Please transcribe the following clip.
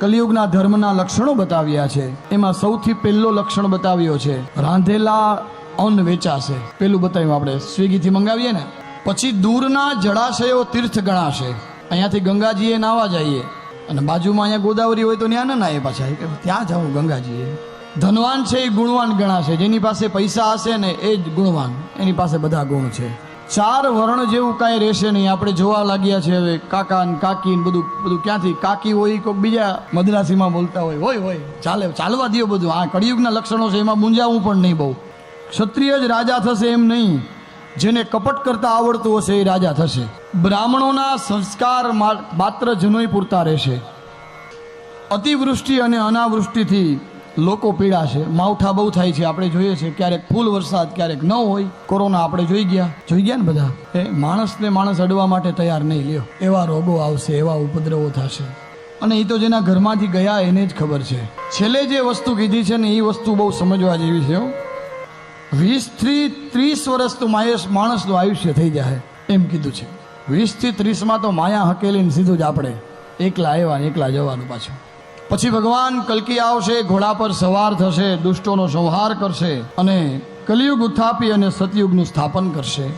કલિયુગના ધર્મના લક્ષણો બતાવ્યા છે. એમાં સૌથી પહેલો લક્ષણ બતાવ્યો છે, રાંધેલા અન્ન વેચાશે. પેલું બતાવ્યું આપણે, સ્વિગીથી મંગાવીએ ને, પછી દૂરના જળાશયો તીર્થ ગણાશે. અહીંયાથી ગંગાજીએ નાવા જઈએ. અને બાજુમાં અહીંયા ગોદાવરી હોય તો ત્યાં ના નાય પાછા. ત્યાં જવું ગંગાજીએ. ધનવાન છે એ ગુણવાન ગણાશે. જેની પાસે પૈસા હશે ને એ જ ગુણવાન. એની પાસે બધા ગુણ છે. ચાર વર્ણ જેવું કાંઈ રહેશે નહીં. આપણે જોવા લાગ્યા છે હવે કાકા ને કાકી ને બધું બધું ક્યાંથી? કાકી હોય કોઈક બીજા મદ્રાસીમાં બોલતા હોય. હોય હોય. ચાલે, ચાલવા દો બધું. આ કળિયુગના લક્ષણો છે, એમાં મૂંઝાવું પણ નહીં બહુ. ક્ષત્રિય જ રાજા થશે એમ નહીં. જેને કપટ કરતા આવડતું હશે એ રાજા થશે. બ્રાહ્મણોના સંસ્કાર માત્ર જનોય પૂરતા રહેશે. અતિવૃષ્ટિ અને અનાવૃષ્ટિથી લોકો પીડાશે માવઠા બહુ થાય છે, આપણે જોઈએ છે ક્યારેક ફૂલ વરસાદ, ક્યારેક ન હોય, કોરોના આપણે જોઈ ગયા. જોઈ ગયા ને બધા? એ માણસને માણસ અડવા માટે તૈયાર નહીં, લ્યો. એવા રોગો આવશે, એવા ઉપદ્રવો થશે. અને એ તો જેના ઘરમાંથી ગયા એને જ ખબર છે. છેલ્લે જે વસ્તુ કીધી છે ને એ વસ્તુ બહુ સમજવા જેવી છે વીસથી ત્રીસ વર્ષ તો માયસ માણસનું આયુષ્ય થઈ જાય, એમ કીધું છે. વીસથી ત્રીસમાં તો માયા હકેલીને સીધું જ આપણે એકલા આવ્યા એકલા જવાનું પાછું. પછી ભગવાન કલકી આવશે, ઘોડા પર સવાર થશે, દુષ્ટોનો સંહાર કરશે અને કલિયુગ ઉત્થાપી અને સતયુગનું સ્થાપન કરશે.